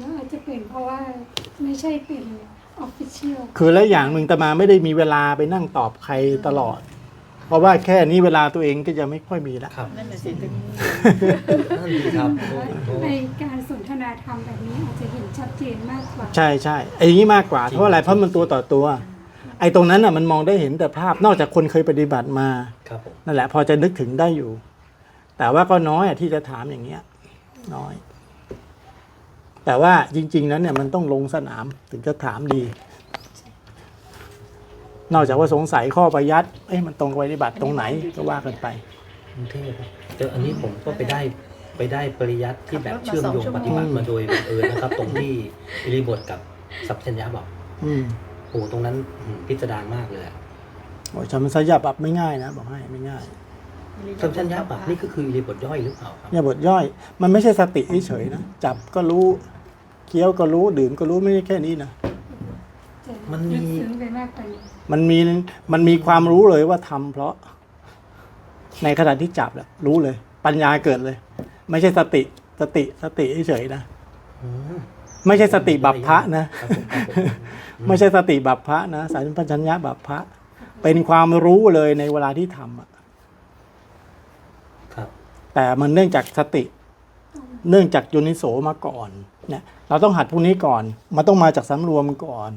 แล้วอาจจะเป็นเพราะว่าไม่ใช่เป็นออฟฟิเชียลคือแล้วอย่างหนึ่งตมาไม่ได้มีเวลาไปนั่งตอบใครตลอด เพราะว่าแค่นี้เวลาตัวเองก็จะไม่ค่อยมีละครับนั่นน่ะสิถึงนั่นดีครับโอ้โหในการสนทนาธรรมแบบนี้อาจจะเห็นชัดเจนมากกว่า ใช่ใช่ไอ้อย่างนี้มากกว่าเพราะอะไรเพราะมันตัวต่อตัว ไอ้ตรงนั้นอะมันมองได้เห็นแต่ภาพนอกจากคนเคยปฏิบัติมาครับผมนั่นแหละพอจะนึกถึงได้อยู่ แต่ว่าก็น้อยอะที่จะถามอย่างเงี้ย น้อย แต่ว่าจริง ๆ นั้นเนี่ยมันต้องลงสนามถึงจะถามดี นอกจากว่าสงสัยข้อประยัดเอ้ยมันตรงกับปฏิบัติตรงไหนก็ว่ากันไปกรุงเทพครับแต่อันนี้ผมก็ไปได้ไปได้ปริยัติที่แบบเชื่อมโยงปฏิบัติมาโดยบังเอิญนะครับ ตรงที่อิริบทกับสัพพัญญาบอกอืมโอ้ตรงนั้นอืมพิสดารมากเลยอะ โอ้ยจำมันสยบแบบไม่ง่ายนะ บอกให้ไม่ง่าย สัพพัญญาบอกนี่ก็คืออิริบทย่อยหรือเปล่าครับเนี่ยบทย่อย มันไม่ใช่สติเฉยๆนะจับก็รู้เคี้ยวก็รู้ดื่มก็รู้ไม่ใช่แค่นี้นะจะลึกซึ้งไปมากกว่านี้มันมีมันมีความรู้เลยว่าทำเพราะ ในขณะที่จับแหละรู้เลย ปัญญาเกิดเลย ไม่ใช่สติสติสติเฉยๆนะอืมไม่ใช่สติบัพพะนะครับผมครับผมไม่ใช่สติบัพพะนะสายปัญญาบัพพะเป็นความรู้เลยในเวลาที่ทำอะครับ แต่มันเนื่องจากสติ เนื่องจากโยนิโสมาก่อนเนี่ยเราต้องหัดพวกนี้ก่อน มันต้องมาจากสำรวมก่อน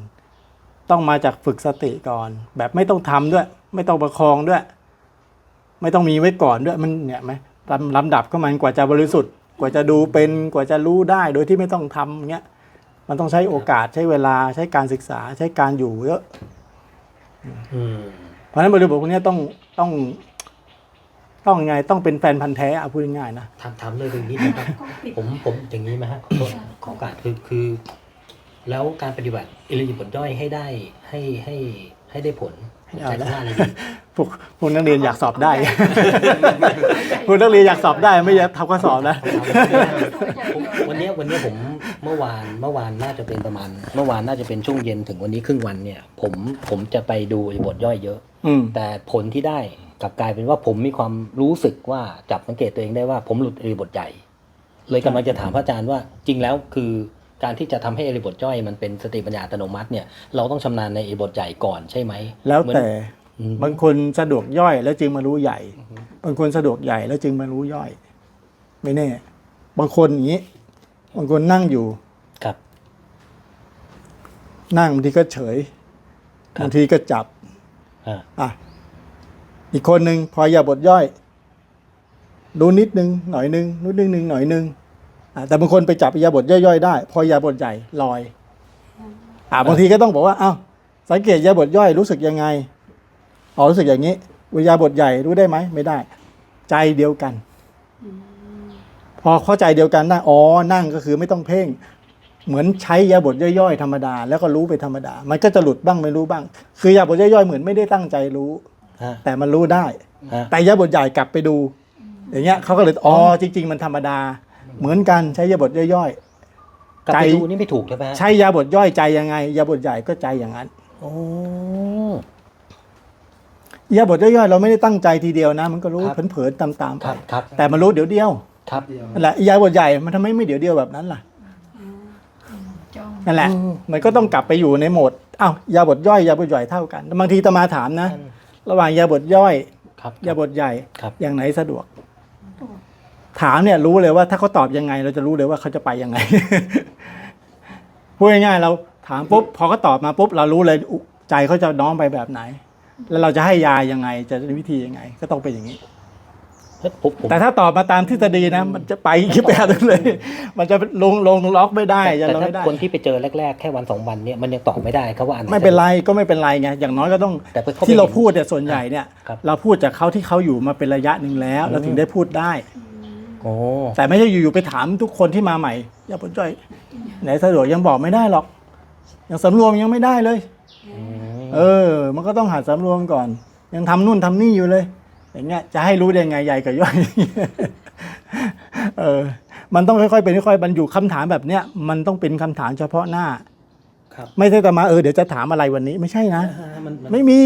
ต้องมาจากฝึกสติก่อน แบบไม่ต้องทำด้วย ไม่ต้องประคองด้วย ไม่ต้องมีไว้ก่อนด้วยมันเนี่ยไหมลำลำดับก็มันกว่าจะบริสุทธิ์ กว่าจะดูเป็นกว่าจะรู้ได้ โดยที่ไม่ต้องทำอย่างเงี้ยมันต้องใช้โอกาสใช้เวลาใช้การศึกษาใช้การอยู่เยอะอืมเพราะฉะนั้นบริบทพวกเนี้ยต้องต้อง ต้องยังไงต้องเป็นแฟนพันธ์แท้เอาพูดง่ายๆนะ ถามถามเลยตรงนี้นะครับก็ปิดผมผมอย่างนี้ไหมฮะขอโทษขอโอกาสคือคือ แล้วการปฏิบัติอิริยาบถย่อยให้ได้ให้ให้ให้ได้ผลเอาจากละข้างหน้าเลยพวกพวกนักเรียนอยากสอบได้ พวกนักเรียนอยากสอบได้ไม่อยากทำข้อสอบนะ ผมวันเนี้ยวันเนี้ยผมเมื่อวานเมื่อวานน่าจะเป็นประมาณ เมื่อวานน่าจะเป็นช่วงเย็นถึงวันนี้ครึ่งวันเนี่ย ผมผมจะไปดูอิริยาบถย่อยเยอะ อืมแต่ผลที่ได้ กลับกลายเป็นว่าผมมีความรู้สึกว่าจับสังเกตตัวเองได้ว่าผมหลุดอิริยาบถใหญ่ เลยกำลังจะถามพระอาจารย์ว่าจริงแล้วคือการที่จะทำให้อิริยาบถย่อยมันเป็นสติปัญญาอัตโนมัติเนี่ยเราต้องชำนาญในอิริยาบถใหญ่ก่อนใช่ไหมแล้วเหมือนแต่อืมบางคนสะดวกย่อยแล้วจึงมารู้ใหญ่ บางคนสะดวกใหญ่แล้วจึงมารู้ย่อย ไม่แน่ บางคนอย่างนี้ บางคนนั่งอยู่ครับ นั่งบางทีก็เฉยครับบางทีก็จับอ่า อีกคนหนึ่งพออย่าบทย่อย ดูนิดนึงหน่อยนึงนิดนึงหนึ่งหน่อยนึงแต่บางคนไปจับยาบทย่อยๆได้ พอยาบทใหญ่ลอยอ่าบางทีก็ต้องบอกว่าอ้าวสังเกตยาบทย่อยรู้สึกยังไงอ๋อรู้สึกอย่างนี้วิยาบทใหญ่รู้ได้ไหมไม่ได้ ใจเดียวกัน พอเข้าใจเดียวกันได้อ๋อนั่งก็คือไม่ต้องเพ่ง เหมือนใช้ยาบทย่อยๆธรรมดา แล้วก็รู้ไปธรรมดา มันก็จะหลุดบ้างไม่รู้บ้าง คือยาบทย่อยๆเหมือนไม่ได้ตั้งใจรู้ ฮะแต่มันรู้ได้ ฮะ แต่ยาบทใหญ่กลับไปดู อย่างเงี้ยเขาก็เลยอ๋อจริง ๆ มันธรรมดา เหมือนกันใช้ยาบทย่อย กลับไปใจ ดูนี่ไม่ถูกใช่ไหมฮะๆใช้ยาบทย่อยใจยังไงยาบทใหญ่ก็ใจอย่างนั้นโอ้ยาบทย่อยๆเราไม่ได้ตั้งใจทีเดียวนะ มันก็รู้ครับ เผลอๆตามๆคไปรับครับแต่มันรู้เดี๋ยวเดียวครับ นั่นแหละยาบทใหญ่มันทำไมไม่เดี๋ยวเดียวแบบนั้นล่ะจ้องนั่นแหละมันก็ต้องกลับไปอยู่ในโหมดอ้าวยาบทย่อยยาบทใหญ่เท่ากันบางทีตมาถามนะ ระหว่างยาบทย่อยครับ ยาบทใหญ่ ครับ อย่างไหนสะดวก ถามเนี่ยรู้เลยว่าถ้าเขาตอบยังไง เราจะรู้เลยว่าเขาจะไปยังไง พูดง่ายๆเราถามปุ๊บพอเขาตอบมาปุ๊บเรารู้เลยอุใจเขาจะน้อมไปแบบไหน แล้วเราจะให้ยายังไง จะวิธียังไง ก็ต้องเป็นอย่างนี้เฮ้ย ผมผมแต่ถ้าตอบมาตามทฤษฎีนะ มันจะไปอีกแบบนึงเลย มันจะลงลงล็อกไม่ได้จะแต่ลงถ้าไม่ได้คนที่ไปเจอแรกๆ แค่วันสองวันเนี่ยมันยังตอบไม่ได้ครับว่าอันหไม่เป็นไรก็ไม่เป็นไรไงอย่างน้อยก็ต้องแต่ไปเข้าไปที่เราพูดเนี่ยส่วนใหญ่เนี่ยครับเราพูดจากเขาที่เขาอยู่มาเป็นระยะหนึ่งแล้วเราถึงได้พูดได้โอ้แต่ไม่ใช่อยู่ๆไปถามทุกคนที่มาใหม่อย่าปนจ้อยไหนสะดวกยังบอกไม่ได้หรอกยังสำรวมยังไม่ได้เลยอืมเออ มันก็ต้องหัดสำรวมก่อน ยังทำนู่นทำนี่อยู่เลย อย่างเงี้ยจะให้รู้ได้ไงใหญ่กับย่อยเออมันต้องค่อยๆเป็นค่อยๆบรรจุคำถามแบบเนี้ยมันต้องเป็นคำถามเฉพาะหน้า ครับ ไม่ใช่แต่มาเออเดี๋ยวจะถามอะไรวันนี้ไม่ใช่นะอ่าฮะมันนไม่มี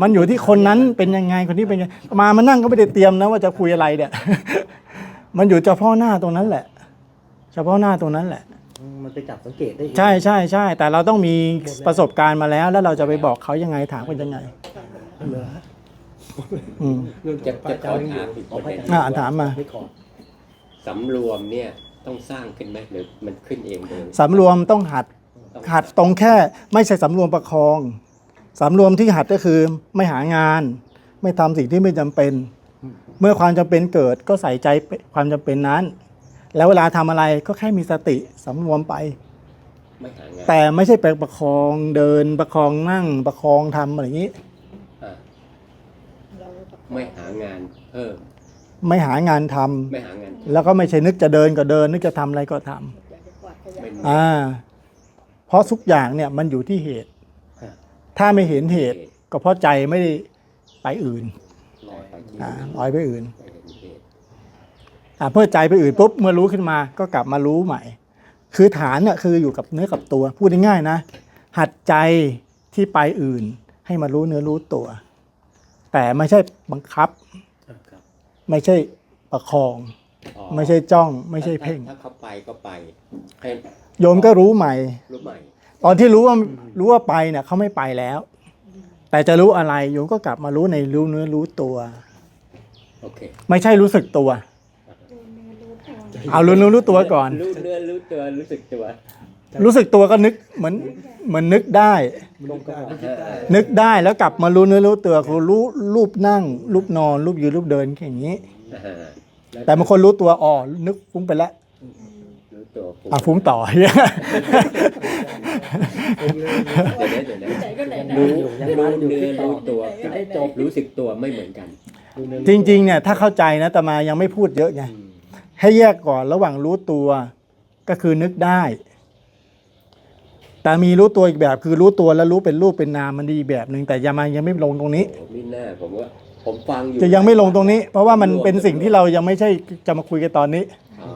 มันอยู่ที่คนนั้นเป็นยังไงคนนี้เป็นยังไงมามานั่งก็ไม่ได้เตรียมนะว่าจะคุยอะไรเนี่ยมันอยู่เฉพาะหน้าตรงนั้นแหละ เฉพาะหน้าตรงนั้นแหละอืมมันไปจับสังเกตได้เองใช่ใช่ใช่แต่เราต้องมีประสบการณ์มาแล้ว แล้วเราจะไปบอกเขายังไงถามกันยังไงอื มจะจะขอถามอีกประเด็นอ่าถามมา ไม่ขอสำรวมเนี่ยต้องสร้างขึ้นไหมหรือมันขึ้นเองเลยสำรวมต้องหัด ต้องหัดตรงแค่ไม่ใช่สำรวมประคองสำรวมที่หัดก็คือไม่หางาน ไม่ทำสิ่งที่ไม่จำเป็น เมื่อความจำเป็นเกิดก็ใส่ใจความจำเป็นนั้น แล้วเวลาทำอะไรก็แค่มีสติสำรวมไป ไม่หางานแต่ไม่ใช่ไปประคองเดินประคองนั่งประคองทำอะไรอย่างนี้อะเรา ไม่หางานเพิ่มไม่หางานทำไม่หางานแล้วก็ไม่ใช่นึกจะเดินก็เดิน นึกจะทำอะไรก็ทำอยากจะกวาดขยะไม่อ่า เพราะทุกอย่างเนี่ยมันอยู่ที่เหตุครับถ้าไม่เห็นเหตุ ก็เพราะใจไม่ได้ไปอื่นลอยไปที่อ่าลอยไปอื่น ไม่เห็นเหตุอ่าเมื่อใจไปอื่นปุ๊บเมื่อรู้ขึ้นมาก็กลับมารู้ใหม่ คือฐานเนี่ยคืออยู่กับเนื้อกับตัว พูดง่ายๆนะ หัดใจที่ไปอื่น ให้มารู้เนื้อรู้ตัว แต่ไม่ใช่บังคับครับ ครับไม่ใช่ประคอง อ๋อไม่ใช่จ้อง ไม่ใช่เพ่ง ถ้าเขาไปก็ไปให้โยมก็รู้ใหม่ รู้ใหม่ ตอนที่รู้ว่ารู้ว่าไปเนี่ยเขาไม่ไปแล้ว แต่จะรู้อะไรโยมก็กลับมารู้ในรู้เนื้อรู้ตัว โอเคไม่ใช่รู้สึกตัวดูเนื้อรู้ตัวเอารู้เนื้อรู้ตัวก่อน รู้เนื้อรู้ตัวรู้สึกตัว รู้สึกตัวก็นึกเหมือนเหมือนนึกได้ ลงก็นึกได้แล้วกลับมารู้เนื้อรู้ตัวคือรู้รูปนั่ง รูปนอน รูปยืนรูปเดินแค่อย่างนี้อ่าล้วแต่บางคนรู้ตัวอ๋อนึกฟุ้งไปแล้วรู้ตัวปุ๊บอะฟุ้งต่อเดี๋ยวนะเดี๋ยวนะไหนก็ไหนนะรู้ยังรู้มาอยู่เนื้อที่ต่อรู้ตัวไหนๆจบรู้สึกตัวไม่เหมือนกัน จริงๆเนี่ยถ้าเข้าใจนะแต่มายังไม่พูดเยอะไงอืมให้แยกก่อนระหว่างรู้ตัวก็คือนึกได้ แต่มีรู้ตัวอีกแบบคือรู้ตัวแล้วรู้เป็นรูปเป็นนามมันดีอีกแบบหนึ่งแต่ยังมายังไม่ลงตรงนี้โอ้มีหน้าผมว่าผมฟังอยู่จะยังไม่ลงตรงนี้ เพราะว่ามันเป็นสิ่งที่เรายังไม่ใช่จะมาคุยกันตอนนี้อ๋อ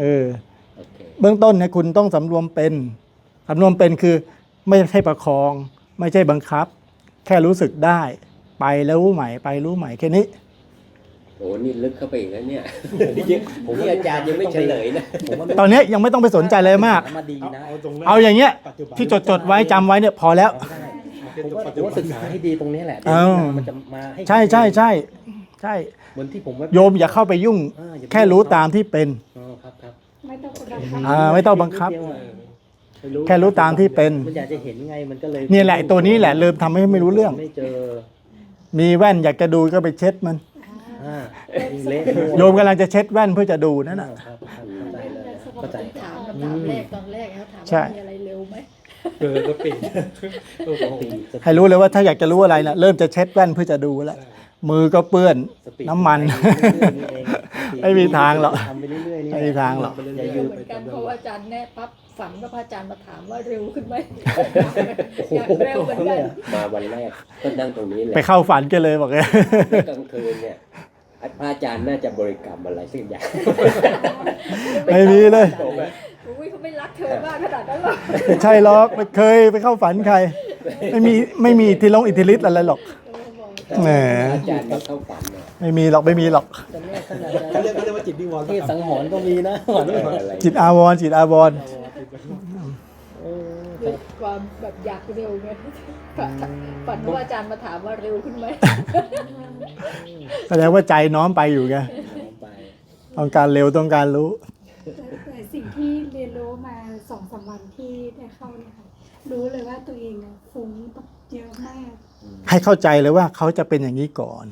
เออโอเคเบื้องต้นเนี่ยคุณต้องสำรวมเป็นสำรวมเป็นคือไม่ใช่ประคอง ไม่ใช่บังคับ แค่รู้สึกได้ ไปแล้วรู้ใหม่ไปรู้ใหม่แค่นี้ โอ้นี่ลึกเข้าไปอีกแล้วเนี่ยผมนี่อาจารย์ยังไม่เฉลยนะผมว่าตอนนี้ยังไม่ต้องไปสนใจเลยมาก มาดีนะเอาอย่างเงี้ยที่จดจดๆไว้จำไว้เนี่ยพอแล้วผมว่าผมว่าศึกษาให้ดีตรงนี้แหละเอ้ามันจะมาให้ใช่ใช่ใช่ใช่เหมือนที่ผมว่า โยมอย่าเข้าไปยุ่ง อ่าอย่าไปแค่รู้ตามที่เป็น อ๋อครับครับไม่ต้องกดดันอ่าไม่ต้องบังคับ นิดเดียวอะไปแค่รู้ตามที่เป็น มันอยากจะเห็นไงมันก็เลยเนี่ยแหละไอ้ตัวนี้แหละเริ่มทำให้ไม่รู้เรื่อง ไม่เจอมีแว่นอยากจะดูก็ไปเช็ดมัน อ่าเละโยมกำลังจะเช็ดแว่นเพื่อจะดูนั่นอ่าน่ะ ครับครับเข้าใจเลยเข้าใจ ถามคำถามแรกตอนแรกเขาถามใช่ ว่ามีอะไรเร็วไหมเออก็ปิดโอ้โหสติสติให้รู้เลยว่าถ้าอยากจะรู้อะไรนะเริ่มจะเช็ดแว่นเพื่อจะดูแล้วมือก็เปื้อนสติน้ำมันไปเรื่อยๆนี่เองไม่มีทางหรอกทำไปเรื่อยๆนี่ไม่มีทางหรอก อย่าหเร็ยุวดเหมือนกันเพราะว่าอาจารย์แน่ปั๊บฝันว่าพระอาจารย์มาถามว่าเร็วขึ้นไหมโอ้อยากโหเร็วเหมือนกันมาวันแรกก็นั่งตรงนี้แหละไปเข้าฝันกันเลยบอกเลยกลางคืนเนี่ย พระอาจารย์น่าจะบริกรรมอะไรสักอย่าง ไม่มีเลยผมว่าอุ้ยเขาไม่รักเธอมากขนาดนั้นหรอกใช่หรอกไม่เคยไปเข้าฝันใคร ไม่มีไม่มีอิทธิลงอิทธิฤทธิ์อะไรหรอก แหม อาจารย์มาเข้าฝันเนี่ยไม่มีหรอกไม่มีหรอก จะแน่ขนาดเขาเรียกเขาเรียกว่าจิตนิวรณ์เทศสังหรณ์ก็มีนะฝันไม่ฝันอะไรจิตอาวรณ์จิตอาวรณ์ เออคด้วรัยบความแบบอยากเร็วไง ฝันว่าอาจารย์มาถามว่าเร็วขึ้นไหมแสดงว่าใจน้อมไปอยู่ไงไปต้องการเร็วต้องการรู้แต่สิ่งที่เรียนรู้มาสองสามวันที่ได้เข้าเนี่ยค่ะรู้เลยว่าตัวเองอะฟุ้งแบบเยอะมาก ให้เข้าใจเลยว่าเขาจะเป็นอย่างนี้ก่อน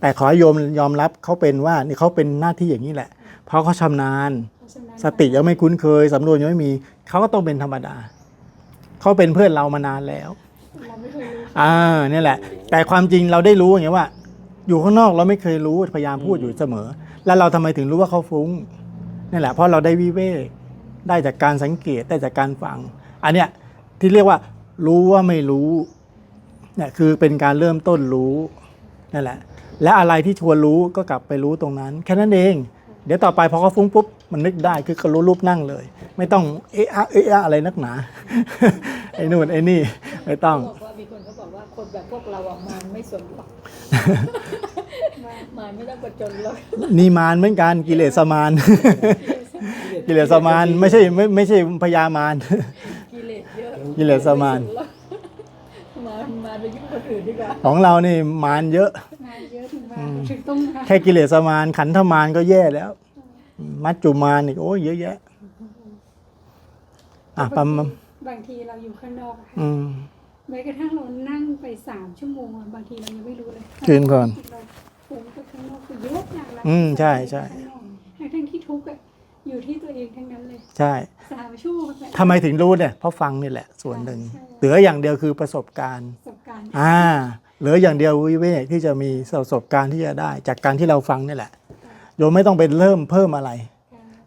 แต่ขอให้โยมยอมรับเขาเป็นว่านี่เขาเป็นหน้าที่อย่างนี้แหละ เพราะเขาชำนาญเพราะฉะนั้นสติยังไม่คุ้นเคยสำรวมยังไม่มีเขาก็ต้องเป็นธรรมดาเขาเป็นเพื่อนเรามานานแล้ว เราไม่เคยรู้อ่านี่แหละ แต่ความจริงเราได้รู้อย่างเงี้ยว่า อยู่ข้างนอกเราไม่เคยรู้พยายามพูดอยู่เสมอ แล้วเราทำไมถึงรู้ว่าเขาฟุ้งนี่แหละเพราะเราได้วิเวกได้จากการสังเกตได้จากการฟัง อันเนี้ยที่เรียกว่า รู้ว่าไม่รู้เนี่ยคือเป็นการเริ่มต้นรู้นั่นแหละ และอะไรที่ชวนรู้ก็กลับไปรู้ตรงนั้น แค่นั้นเอง เดี๋ยวต่อไปพอเขาฟุ้งปุ๊บมันนึกได้คือเขารู้รูปนั่งเลย ไม่ต้องเอะอะเอะอะอะไรนักหนา ไอ้นู่นไอ้นี่ ไม่ต้องบอกว่ามีคนเขาบอกว่าคนแบบพวกเราอะมารไม่สนหรอกมารไม่ต้องประจนหรอกนี่มารเหมือนกันกิเลสมารเรียนกิเลสมารไม่ใช่ไม่ไม่ใช่พญามาร กิเลสเยอะกิเลสมาร มามาไปยุ่งคนอื่นดีกว่าของเรานี่มารเยอะ งานเยอะถึงมาถึงต้องมาแค่กิเลสมารขันธมารก็แย่แล้ว มัจจุมารอีกโอ้ยเยอะแยะ อะปั๊มบางทีเราอยู่ข้างนอกอะค่ะอืม แม้กระทั่งเรานั่งไปสามชั่วโมงอะบางทีเรายังไม่รู้เลยคืนก่อนเราฟุ้งไปข้างนอกคือเยอะอย่างละอืมใช่ใช่ ทั้งทั้งที่ทุกข์อะอยู่ที่ตัวเองทั้งนั้นเลยใช่สามชั่วโมงแบบ ทำไมถึงรู้เนี่ยเพราะฟังนี่แหละส่วนหนึ่งใช่ เหลืออย่างเดียวคือประสบการณ์ ประสบการณ์อ่าเหลืออย่างเดียววิเวกที่จะมีประสบการณ์ที่จะได้ จากการที่เราฟังนี่แหละโยมไม่ต้องไปเริ่มเพิ่มอะไร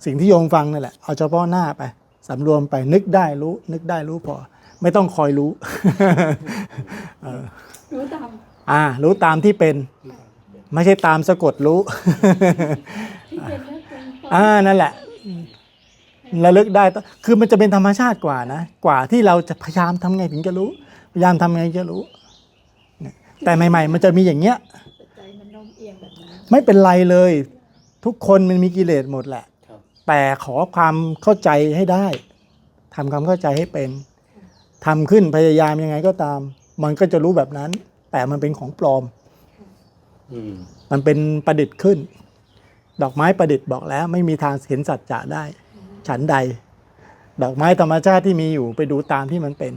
สิ่งที่โยมฟังนี่แหละเอาเฉพาะหน้าไปสำรวมไปนึกได้รู้ นึกได้รู้พอ ไม่ต้องคอยรู้เออรู้ตามอ่า รู้ตามที่เป็น ไม่ใช่ตามสะกดรู้ ที่เป็นเรื่องเป็นอ่านั่นแหละระลึกได้ต้องคือมันจะเป็นธรรมชาติกว่านะ กว่าที่เราจะพยายามทำไงถึงจะรู้ พยายามทำไงจะรู้เนี่ยแต่ใหม่ ๆ มันจะมีอย่างเงี้ยแต่ใจมันโน้มเอียงแบบนั้นไม่เป็นไรเลย ทุกคนมันมีกิเลสหมดแหละ ครับ แต่ขอความเข้าใจให้ได้ทำความเข้าใจให้เป็น ทำขึ้นพยายามยังไงก็ตาม มันก็จะรู้แบบนั้น แต่มันเป็นของปลอมอืมมันเป็นประดิษฐ์ขึ้น ดอกไม้ประดิษฐ์บอกแล้ว ไม่มีทางเห็นสัจจะได้ ฉันใด ดอกไม้ธรรมชาติที่มีอยู่ไปดูตามที่มันเป็น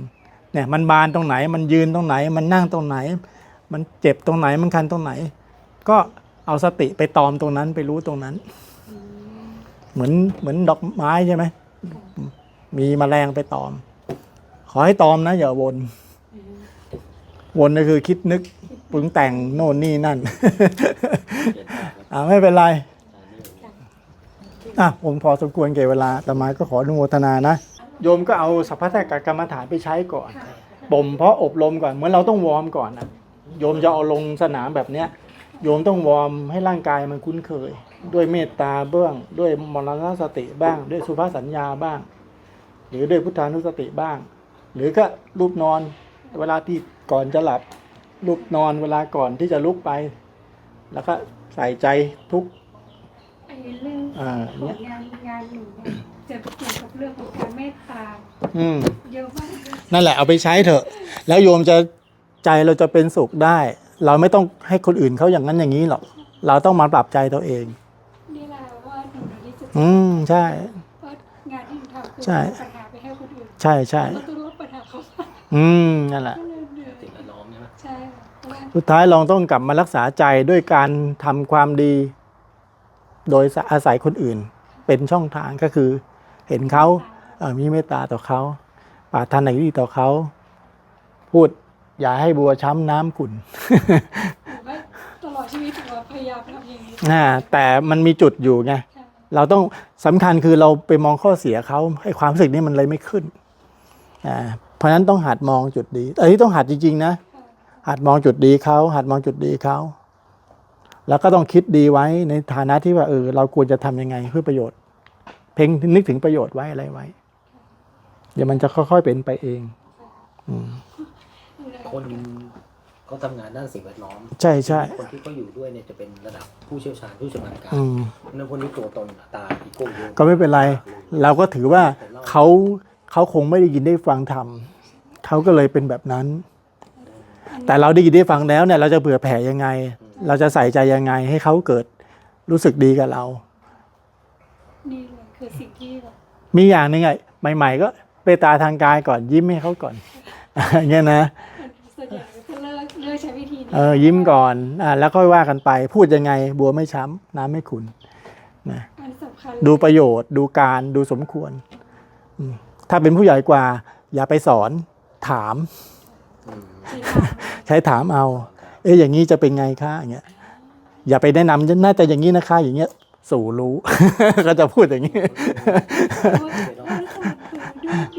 เนี่ย มันบานตรงไหน มันยืนตรงไหน มันนั่งตรงไหน มันเจ็บตรงไหนมันคันตรงไหน ก็เอาสติไปตอมตรงนั้นไปรู้ตรงนั้น เหมือนเหมือนดอกไม้ใช่ไหมมีแมลงไปตอมข อให้ตอมนะ อย่าวน วนก็คือคิดนึกปรุงแต่งโน่นนี่นั่น อ่าไม่เป็นไร อะผมพอสมควรเก่เวลาแต่มาก็ขออนุโมทนานะ โยมก็เอาสัพพะแทกกรรมฐานไปใช้ก่อนบ่มเพราะอบรมก่อน เหมือนเราต้องวอร์มก่อนนะโยมจะเอาลงสนามแบบเนี้ยโยมต้องวอร์มให้ร่างกายมันคุ้นเคย ด้วยเมตตาเบื้อง ด้วยมรณสติบ้าง ด้วยสุภาษสัญญาบ้าง หรือด้วยพุทธานุสติบ้าง หรือก็รูปนอนเวลาที่ก่อนจะหลับ รูปนอนเวลาก่อนที่จะลุกไป แล้วก็ใส่ใจทุกไอ้เรื่องอ่าขอเนี่งย งานงานหนูเนี่ยจะเกี่ยวกับเรื่องของการเมตตาอืม เยอะมากเลย นั่นแหละเอาไปใช้เถอะ แล้วโยมจะใจเราจะเป็นสุขได้ เราไม่ต้องให้คนอื่นเขาอย่างนั้นอย่างนี้หรอก เราต้องมาปรับใจตัวเอง นี่แหละว่าหนูนี่จะอืม ใช่ว่างานที่หนูทำคือใช่เอาปัญหาไปให้คนอื่นใช่ใช่เราต้อ อืมนั่นแหละก็เลยเหนื่อยสิ่งแวดล้อมใช่ไหมใช่ค่ะเพราะว่าสุดท้ายเราต้องกลับมารักษาใจด้วยการทำความดี โดยอาศัยคนอื่น เป็นช่องทางก็คือ เห็นเขาเอ่อมีเมตตาต่อเขาปรารถนาดีต่อเขา พูดอย่าให้บัวช้ำน้ำขุ่น หนูว่าตลอดชีวิตหนูว่าพยายามทำอย่างนี้นะแต่มันมีจุดอยู่ไง ค่ะเราต้องสำคัญคือเราไปมองข้อเสียเขาให้ความรู้สึกนี้มันเลยไม่ขึ้นอ่า เพราะฉะนั้นต้องหัดมองจุดดีเอ้ยต้องหัดจริง ๆนะค่ะหัดมองจุดดีเขาหัดมองจุดดีเขาแล้วก็ต้องคิดดีไว้ในฐานะที่ว่าเออเราควรจะทำยังไงเพื่อประโยชน์ เพ่งนึกถึงประโยชน์ไว้อะไรไว้ เดี๋ยวมันจะค่อยๆเป็นไปเองอืมคนเขาทำงานด้านสิ่งแวดล้อม ใช่ใช่คนที่เขาอยู่ด้วยเนี่ยจะเป็นระดับผู้เชี่ยวชาญผู้ชำนาญการอืมนั่นคนนี้ตัวตนอัตราอีโก้เยอะก็ไม่เป็นไร เราก็ถือว่าเขา เขาคงไม่ได้ยินได้ฟังธรรมเขาก็เลยเป็นแบบนั้น แต่เราได้ยินได้ฟังแล้วเนี่ยเราจะเผื่อแผ่ยังไง เราจะใส่ใจยังไงให้เขาเกิดรู้สึกดีกับเรานี่เลยคือสิ่งที่แบบมีอย่างหนึ่งไงใหม่ ๆ ก็เปตตาทางกายก่อนยิ้มให้เขาก่อน อย่างเงี้ยนะส่วนใหญ่ก็เลิกเลิกใช้วิธีนี้เออยิ้มก่อนอ่าแล้วค่อยว่ากันไป พูดยังไง บัวไม่ช้ำน้ำไม่ขุนนะมันสำคัญดูประโยชน์ ดูการดูสมควร อืม ถ้าเป็นผู้ใหญ่กว่า อย่าไปสอนถามอืมใช้ทางใช้ถามเอา เอ๊ะอย่างนี้จะเป็นไงคะอย่างเงี้ยอย่าไปแนะนำน่าจะอย่างนี้นะคะ อย่างเงี้ยสู่รู้ ก็จะพูดอย่างนี้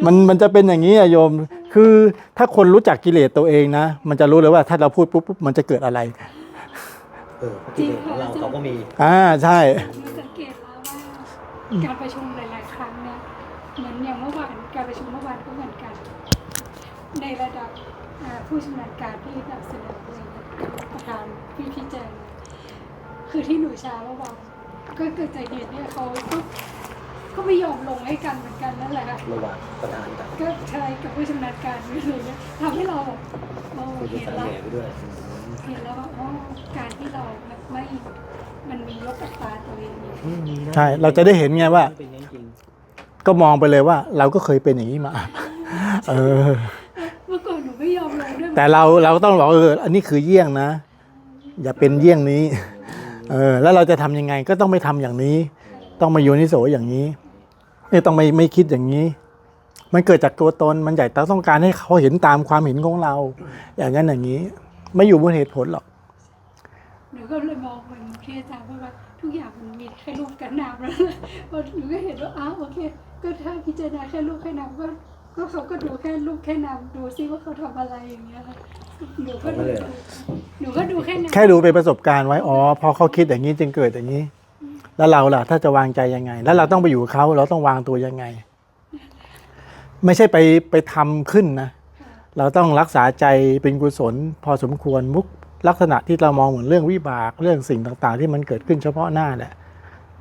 มันมันจะเป็นอย่างนี้อะโยม คือถ้าคนรู้จักกิเลสตัวเองนะ มันจะรู้เลยว่าถ้าเราพูดปุ๊บปุ๊บมันจะเกิดอะไร เออเพราะที่เด็กของเราเขาก็มี อ่าใช่หนูสังเกตแล้วว่าการประชุมหลายๆครั้งเนี่ย เหมือนอย่างเมื่อวานการประชุมเมื่อวานก็เหมือนกัน ในระดับอ่าผู้ชำนาญการที่นำเสนอเลยประธานพี่พิจารณาคือที่หนูช้าเมื่อวานก็เกิดจากเหตุเนี่ยเขาก็ก็ไม่ยอมลงให้กันเหมือนกันนั่นแหละค่ะระหว่างประธานกับก็ใช่กับผู้ชำนาญการไม่เลยเนี่ยทำให้เราแบบโอ้ผู้เห็นสารแล้วแหน่ไปด้วยเห็นแล้วว่าอ๋อการที่เราแบบไม่มันมีลดอัตราตัวเองเนี่ยใช่เราจะได้เห็นไงว่า ก็มองไปเลยว่า เราก็เคยเป็นอย่างนี้มา เออ เมื่อก่อนหนูไม่ยอมลงด้วยแต่เราเราต้องบอกเอออันนี้คือเยี่ยงนะ อย่าเป็นเยี่ยงนี้ เออ แล้วเราจะทำยังไงก็ต้องไม่ทำอย่างนี้ ต้องมาโยนิโสอย่างนี้ไม่ต้องไม่ไม่คิดอย่างนี้ มันเกิดจากตัวตนมันใหญ่แต่ต้องการให้เขาเห็นตามความเห็นของเรา อย่างนั้นอย่างนี้ ไม่อยู่บนเหตุผลหรอก หนูก็เลยมองเหมือนที่อาจารย์ว่า ทุกอย่างมันมีแค่รูปกับนามแล้วพอหนูก็เห็นว่าอ้าวโอเค ก็ถ้าพิจารณาแค่รูปแค่นามก็ก็เขาก็ดูแค่รูปแค่นามดูซิว่าเขาทำอะไรอย่างเงี้ยค่ะหนูก็ดูหนูก็ดูแค่นามแค่ดูเป็นประสบการณ์ไว้อ๋อพอเขาคิดอย่างนี้จึงเกิดอย่างนี้ แล้วเราล่ะ ถ้าจะวางใจยังไง แล้วเราต้องไปอยู่กับเขาเราต้องวางตัวยังไง ไม่ใช่ไปไปทำขึ้นนะเราต้องรักษาใจเป็นกุศล พอสมควรมุก ลักษณะที่เรามองเหมือนเรื่องวิบากเรื่องสิ่งต่างๆ ที่มันเกิดขึ้นเฉพาะหน้าแหละ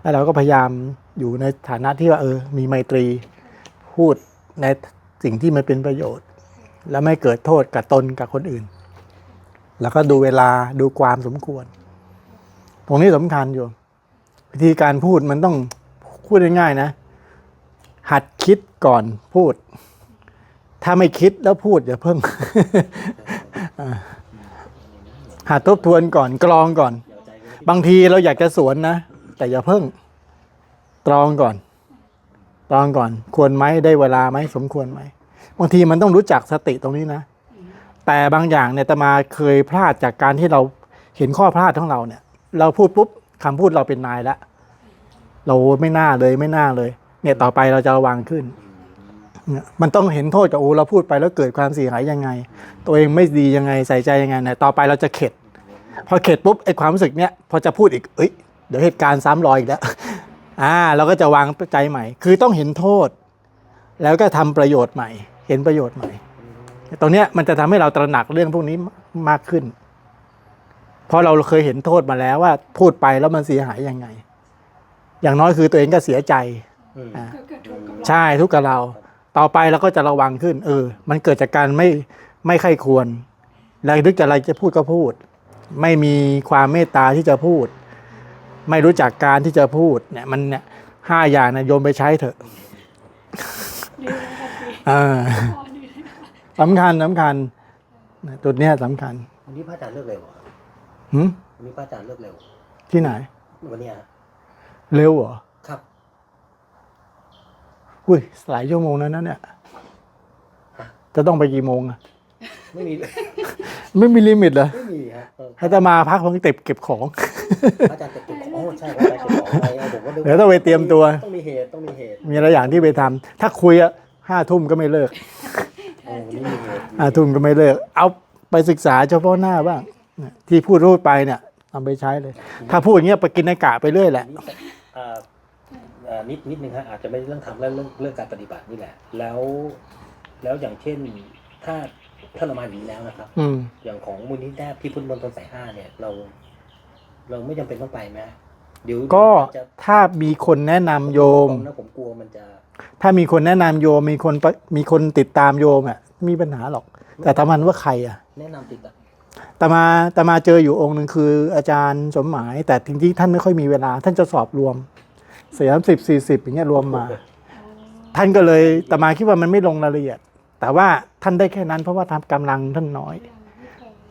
แล้วเราก็พยายามอยู่ในฐานะที่ว่าเออ มีไมตรีพูดในสิ่งที่มันเป็นประโยชน์ และไม่เกิดโทษกับตนกับคนอื่น แล้วก็ดูเวลาดูความสมควร ตรงนี้สำคัญอยู่ วิธีการพูดมันต้องพูดง่ายๆนะ หัดคิดก่อนพูด ถ้าไม่คิดแล้วพูดอย่าเพิ่ง อ่าทบทวนก่อนกรองก่อน บางทีเราอยากจะสวนนะ แต่อย่าเพิ่ง ตรองก่อน ตรองก่อน ควรไหมได้เวลาไหมสมควรไหมบางทีมันต้องรู้จักสติตรงนี้นะ แต่บางอย่างเนี่ยตมาเคยพลาดจากการที่เราเห็นข้อพลาดของเราเนี่ย เราพูดปุ๊บคำพูดเราเป็นนายแล้วเราไม่น่าเลยไม่น่าเลย เนี่ยต่อไปเราจะระวังขึ้น มันต้องเห็นโทษกับโอ้เราพูดไปแล้วเกิดความเสียหายยังไง ตัวเองไม่ดียังไงใส่ใจยังไงเนี่ยต่อไปเราจะเข็ด พอเข็ดปุ๊บไอ้ความรู้สึกเนี้ยพอจะพูดอีกเอ้ยเดี๋ยวเหตุการณ์ซ้ำรอยอีกแล้วอ่าเราก็จะวางใจใหม่ คือต้องเห็นโทษ แล้วก็ทำประโยชน์ใหม่ เห็นประโยชน์ใหม่ตรงเนี้ยมันจะทำให้เราตระหนักเรื่องพวกนี้มากขึ้น เพราะเราเคยเห็นโทษมาแล้วว่าพูดไปแล้วมันเสียหายยังไง อย่างน้อยคือตัวเองก็เสียใจอืมอ่าก็เกิดทุกข์กับเราใช่ทุกข์กับเรา ต่อไปเราก็จะระวังขึ้น เออ มันเกิดจากการไม่ไม่ใครควรแล้วนึกจะอะไรจะพูดก็พูด ไม่มีความเมตตาที่จะพูด ไม่รู้จักการที่จะพูดเนี่ย มันเนี่ยห้าอย่างนะโยมไปใช้เถอะดีเลยค่ะดีอ่าพอดีเลยค่ะสำคัญสำคัญนะตัวเนี้ยสำคัญ วันนี้พระอาจารย์เลิกเร็วเหรอหืมวันนี้พระอาจารย์เลิกเร็ว ที่ไหน วันเนี้ยเร็วเหรอครับ อุ้ยหลายชั่วโมงแล้วนะเนี่ย จะต้องไปกี่โมงอะไม่มี ไม่มีลิมิตเหรอไม่มีฮะเออให้จะมาพักเพิ่งเก็บเก็บของพระอาจารย์จะเก็บของอ๋อใช่พระอาจารย์เก็บของอะไรเอาผมก็นึกเดี๋ยวต้องไปเตรียมตัว ต้องมีเหตุต้องมีเหตุมีอะไรอย่างที่ไปทำถ้าคุยอะห้าทุ่มก็ไม่เลิกโอ้นี่มีเหตุห้าทุ่มก็ไม่เลิก เอาไปศึกษาเฉพาะหน้าบ้างเนี่ยที่พูดรูดไปเนี่ยเอาไปใช้เลย ถ้าพูดอย่างเงี้ยไปกินในกะไปเรื่อยแหละนี่เอ่อเอ่อ นิดนิดนึงฮะอาจจะไม่เรื่องทำแล้วเรื่องเรื่องการปฏิบัตินี่แหละ แล้วแล้วอย่างเช่นถ้าถ้าเรามาอย่างนี้แล้วนะครับ อืมอย่างของมูลนิธิแรกที่พุทธมณฑลสายห้าเนี่ยเรา เราไม่จำเป็นต้องไปไหมเดี๋ยวก็จะถ้ามีคนแนะนำโยม นะผมกลัวมันจะ ถ้ามีคนแนะนำโยม มีคนปะมีคนติดตามโยมอะไม่มีปัญหาหรอก แต่ทำมันว่าใครอะแนะนำติดอะแต่มาแต่มาเจออยู่องค์หนึ่งคืออาจารย์สมหมาย แต่จริงๆท่านไม่ค่อยมีเวลา ท่านจะสอบรวม เสียสิบสี่สิบอย่างเงี้ยรวมมา ท่านก็เลยแต่มาคิดว่ามันไม่ลงรายละเอียด แต่ว่าท่านได้แค่นั้นเพราะว่าทำกำลังท่านน้อย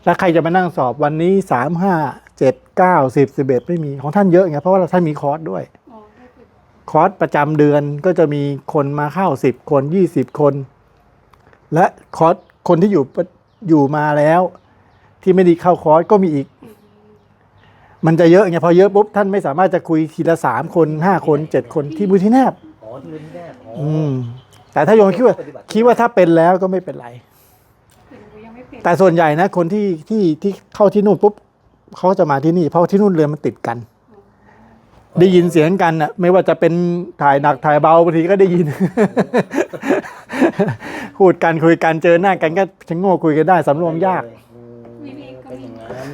แล้วใครจะมานั่งสอบวันนี้สามห้าเจ็ดเก้าสิบสิบเอ็ดไม่มีของท่านเยอะไงเพราะว่าท่านมีคอร์สด้วยอ๋อได้เป็นคอร์สประจำเดือนก็จะมีคนมาเข้าสิบคนยี่สิบคน และคอร์สคนที่อยู่อยู่มาแล้ว ที่ไม่ได้เข้าคอร์สก็มีอีก มันจะเยอะไงพอเยอะปุ๊บท่านไม่สามารถจะคุยทีละสามคนห้าคนเจ็ดคนที่มูลที่แนบอ๋อที่มูลนิธิแรกอ๋อออืมแต่ถ้าโยมคิดว่าคิดว่าถ้าเป็นแล้วก็ไม่เป็นไรเป็นหนูยังไม่เป็นแต่ส่วนใหญ่นะ คนที่ที่ที่เข้าที่นู่นปุ๊บเขาจะมาที่นี่ เพราะที่นู่นเรือมันติดกัน ได้ยินเสียงกันอะ ไม่ว่าจะเป็นถ่ายหนักถ่ายเบาบางทีก็ได้ยิน พูดกันคุยกันเจอหน้ากันก็ชะโง่คุยกันได้สำรวมยากอืมมีมีก็เป็นมีอย่างนั้น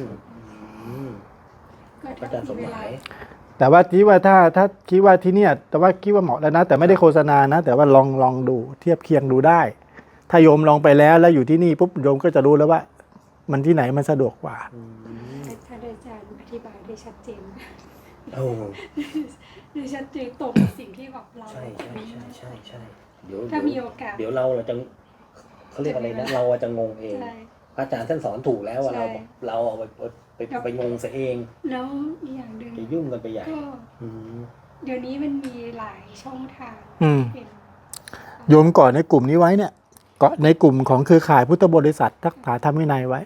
อืมก็อาจารย์สมหมายแแต่ว่าคิดว่าถ้าถ้าคิดว่าที่เนี่ย แต่ว่าคิดว่าเหมาะแล้วนะ แต่ไม่ได้โฆษณานะ แต่ว่าลองลองดูเทียบเคียงดูได้ ถ้าโยมลองไปแล้วแล้วอยู่ที่นี่ปุ๊บโยมก็จะรู้แล้วว่า มันที่ไหนมันสะดวกกว่าท่านอาจารย์อธิบายได้ชัดเจนโอ้ได้ชัดเจนตรงกับสิ่งที่แบบเราใช่ใช่ใช่ใช่ใช่เดี๋ยวถ้ามีเดี๋ยวโอกาสเดี๋ยวเราเราจะเขาเรียกอะไรนะ เราจะงงเองใช่ พระอาจารย์ท่านสอนถูกแล้วว่าเราใช่เราเอาไปไปไปไปงงซะเองแล้วอีกอย่างหนึ่งจะยุ่งกันไปใหญ่ก็อืมเดี๋ยวนี้มันมีหลายช่องทางอืมเป็นโยมก่อนในกลุ่มนี้ไว้เนี่ยเกาะในกลุ่มของเครือข่ายพุทธบริษัททักษาธรรมวินัยไว้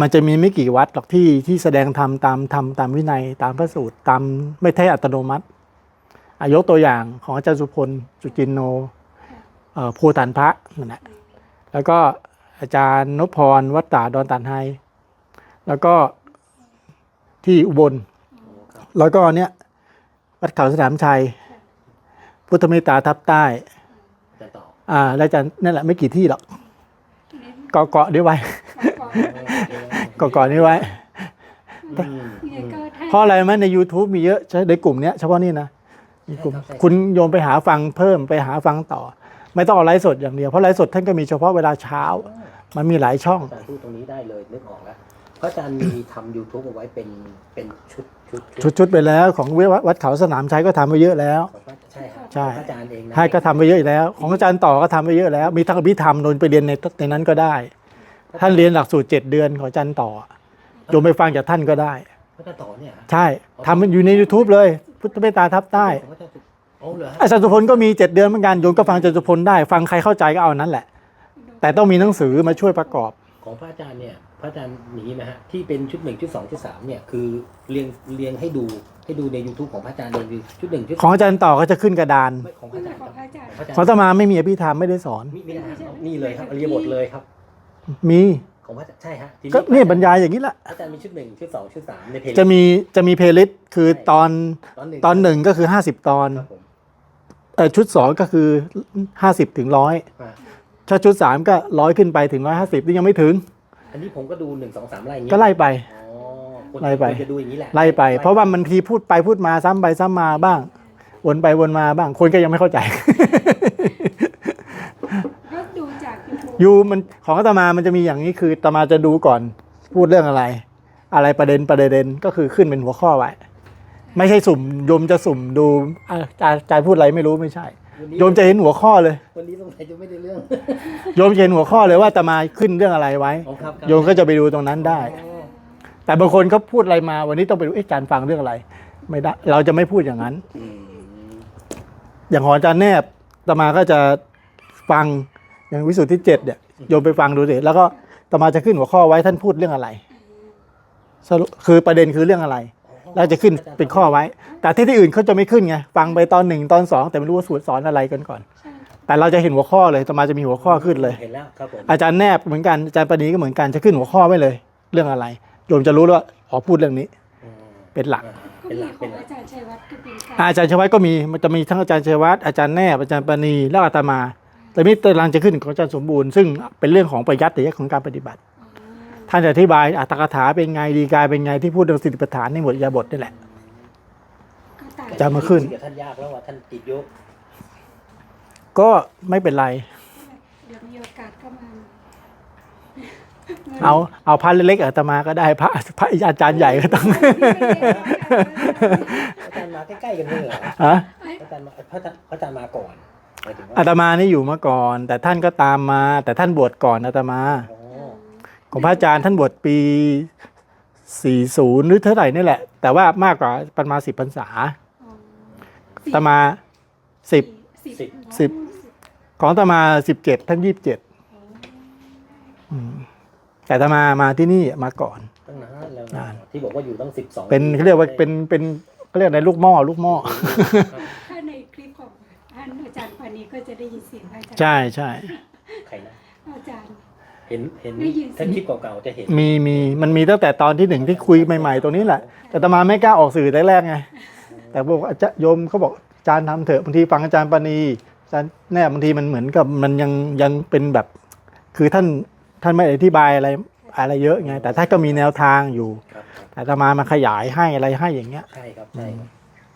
มันจะมีไม่กี่วัดหรอกที่ที่แสดงธรรมตามธรรมตามวินัย ตามพระสูตรตามไม่ใช่อัตโนมัติอายกตัวอย่างของอาจารย์สุพลสุจินโนเอ่อภูตันพระนั่นแหละแล้วก็ อาจารย์นพพรวัดตาดอนตันไฮแล้วก็ที่อุบล แล้วก็เนี่ยวัดเขาสนามชัย พุทธเมตตาทับใต้จะตอบอ่าแล้วอาจารย์นั่นแหละไม่กี่ที่หรอกเน้นเกาะเกาะๆนี้ไว้ก่อนเกาะเกาะๆนี้ไว้อืมเนี่ยก็ถ้าเพราะอะไรไหมใน YouTube มีเยอะใช่ในกลุ่มเนี้ยเฉพาะนี่นะมีกลุ่มใช่ครับใช่คุณโยมไปหาฟังเพิ่มไปหาฟังต่อ ไม่ต้องเอาไลฟ์สดอย่างเดียว เพราะไลฟ์สดท่านก็มีเฉพาะเวลาเช้า มันมีหลายช่อง อาจารย์พูดตรงนี้ได้เลยนึกออกแล้วพระอาจารย์มีทำ YouTube เอาไว้เป็นเป็นชุดชุดชุดชุดๆไปแล้วของวัดวัดเขาสนามชัยก็ทำไปเยอะแล้วของพระใช่ครับใช่พระอาจารย์เองนะให้ก็ทำไปเยอะอยู่แล้ว ของอาจารย์ต่อก็ทำไปเยอะแล้ว มีทั้งอภิธรรมโดนไปเรียนในในนั้นก็ได้ ท่านเรียนหลักสูตรเจ็ดเดือนของอาจารย์ต่อโยมไปฟังจากท่านก็ได้ พระอาจารย์ต่อเนี่ยใช่ทำมันอยู่ใน YouTube เลย พุทธเมตตาทับใต้ของพระอาจารย์สุโอ้เหรอฮะอาจารย์สุพลก็มีเจ็ดเดือนเหมือนกันโยมก็ฟังอาจารย์สุพลได้ ฟังใครเข้าใจก็เอานั้นแหละ แต่ต้องมีหนังสือมาช่วยประกอบ ของพระอาจารย์เนี่ยพระอาจารย์หนีไหมฮะที่เป็นชุดหนึ่งชุดสองชุดสามเนี่ยคือเรียงเรียงให้ดูให้ดูใน YouTube ของพระอาจารย์เลยคือชุดหนึ่งชุดของอาจารย์ต่อก็จะขึ้นกระดานไม่ของพระอาจารย์ของพระอาจารย์พระอาจารขอย์ตมาไม่มีอภิธรรมไม่ได้สอน มีมีนะฮะนี่เลยครับอริยบทเลยครับ มีของพระอาจารย์ใช่ฮะทีก็เนี่ยบรรยายอย่างนี้แหละ พระอาจารย์มีชุดหนึ่งชุดสองชุดสามในเพจจะมีจะมีเพลย์ลิสต์คือตอนตอนหนึ่งตอนหนึ่งก็คือห้าสิบตอนครับผมเออชุดสองก็คือห้าสิบถึงร้อย อ่า ถ้าชุดสามก็ร้อยขึ้นไปถึงร้อยห้าสิบนี่ยังไม่ถึง อันนี้ผมก็ดูหนึ่งสองสามไล่อย่างงี้ก็ไล่ไป อ๋อคนไล่ไป ควรจะดูอย่างนี้แหละไล่ไป เพราะว่ามันทีพูดไปพูดมาซ้ำไปซ้ำมาบ้าง วนไปวนมาบ้าง คนก็ยังไม่เข้าใจก็ดูจากยูทูบยูมันของอาตมามันจะมีอย่างนี้คืออาตมาจะดูก่อนพูดเรื่องอะไร อะไรประเด็นประเด็นก็คือขึ้นเป็นหัวข้อไว้ ไม่ใช่สุ่มโยมจะสุ่มดูอะอาจารย์อาจารย์พูดอะไรไม่รู้ไม่ใช่วันนี้ โยมจะเห็นหัวข้อเลย วันนี้สงสัยจะไม่ได้เรื่องโยมจะเห็นหัวข้อเลยว่าอาตมาขึ้นเรื่องอะไรไว้ อ๋อครับครับโยมก็จะไปดูตรงนั้นได้ อ๋อแต่บางคนเขาพูดอะไรมา วันนี้ต้องไปดูเอ๊ะอาจารย์ฟังเรื่องอะไร ไม่ได้ เราจะไม่พูดอย่างนั้นอืมอย่างของอาจารย์แนบอาตมาก็จะฟังอย่างวิสุทธิเจ็ดเนี่ยโยมไปฟังดูสิแล้วก็อาตมาจะขึ้นหัวข้อไว้ท่านพูดเรื่องอะไรสรุปคือประเด็นคือเรื่องอะไร เราจะขึ้นเป็นข้อไว้ แต่ที่ที่อื่นเขาจะไม่ขึ้นไงฟังไปตอนหนึ่งตอนสองแต่ไม่รู้ว่าสูตรสอนอะไรกันก่อนใช่แต่เราจะเห็นหัวข้อเลยอาตมาจะมีหัวข้อขึ้นเลย เห็นแล้วครับผมอาจารย์แนบเหมือนกันอาจารย์ปณีก็เหมือนกันจะขึ้นหัวข้อไว้เลย เรื่องอะไรโยมจะรู้แล้วว่าอ๋อพูดเรื่องนี้ อืมเป็นหลักอ่าก็เป็นมีหลักขเป็อนงหลักอาจารย์ชัยวัฒน์ก็เป็นการอาอาจารย์ชวัตก็มีมันจะมีทั้งอาจารย์ชัยวัฒน์อาจารย์แนบอาจารย์ปณีแล้วอาตมา แต่นี่ตารางจะขึ้นของอาจารย์สมบูรณ์ซึ่งเป็นเรื่องของประยัติของการปฏิบัติ ท่านจะอธิบายอัตถกถาเป็นไงดีกายเป็นไงที่พูดเรื่องสติปัฏฐานในหมวดอิริยาบทนี่แหละก็ต่างจะมาขึ้นเดี๋ยวท่านยากแล้วว่าท่านติดยกก็ไม่เป็นไร เดี๋ยวมีโอกาสก็มาเอาเอาพระเล็กๆอาตมาก็ได้พระพระอาจารย์ใหญ่ก็ต้องอาจารย์มาใกล้ๆกันเลยเหรอฮะอาจารย์มาพระอาจารย์พระอาจารย์มาก่อนหมายถึงว่าอาตมานี่อยู่มาก่อน แต่ท่านก็ตามมา แต่ท่านบวชก่อนอาตมาอ๋อ ของพระอาจารย์ท่านบวชปี 40 หรือเท่าไหร่นี่แหละ แต่ว่ามากกว่าประมาณ10พรรษาอาตมา 10 สิบสิบของอาตมา 17 ท่าน 27อืมแต่อาตมามาที่นี่มาก่อน ตั้งนานแล้วนาน ที่บอกว่าอยู่ตั้งสิบสองเป็นเขาเรียกว่าเป็นเป็นเขาเรียกในลูกหม้อลูกหม้อ ถ้าในคลิปของท่านอาจารย์ปานีก็จะได้ยินเสียงพระอาจารย์ใช่ใช่ ใครนะ อาจารย์ เห็นเห็นได้ยินเสียงถ้าคลิปเก่าๆจะเห็นมีมีมันมีตั้งแต่ตอนที่หนึ่งที่คุยใหม่ ๆ ตรงนี้แหละ แต่อาตมาไม่กล้าออกสื่อแรกๆไงแต่บอกอาจารย์โยมเขาบอกอาจารย์ทำเถอะบางทีฟังอาจารย์ปณีอาจารย์แน่บางทีมันเหมือนกับมันยังยังเป็นแบบ คือท่านท่านไม่อธิบายอะไรอะไรเยอะไง แต่ท่านก็มีแนวทางอยู่ครับครับแต่อาตมามาขยายให้อะไรให้อย่างเงี้ยใช่ครับใช่ครับ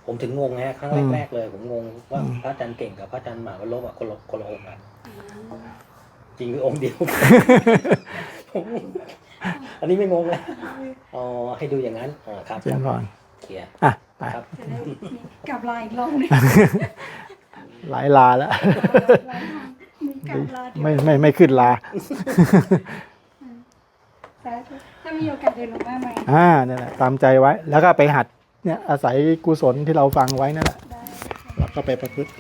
ผมถึงงงนะฮะครั้งอืมแรกๆเลย ผมงงว่าอืมพระอาจารย์เก่งกับพระอาจารย์หมหาวโลกอะคนละคนละองค์อะ จริงหรือองค์เดียวกันผมอันนี้ไม่งงเลยอ๋อให้ดูอย่างนั้นอ๋อครับเจริญพรเคลียร์อะไปครับ จะได้มีกลับลาอีกรอบหนึงหลายลาแล้ว มีกลับลาเดี๋ยวไม่ไม่ไม่ขึ้นลา สาธุถ้ามีโอกาสเดินลงมาใหม่อ่านั่นแหละตามใจไว้ แล้วก็ไปหัดเนี่ยอาศัยกุศลที่เราฟังไว้นั่นแหละได้เราก็ไปประพฤติ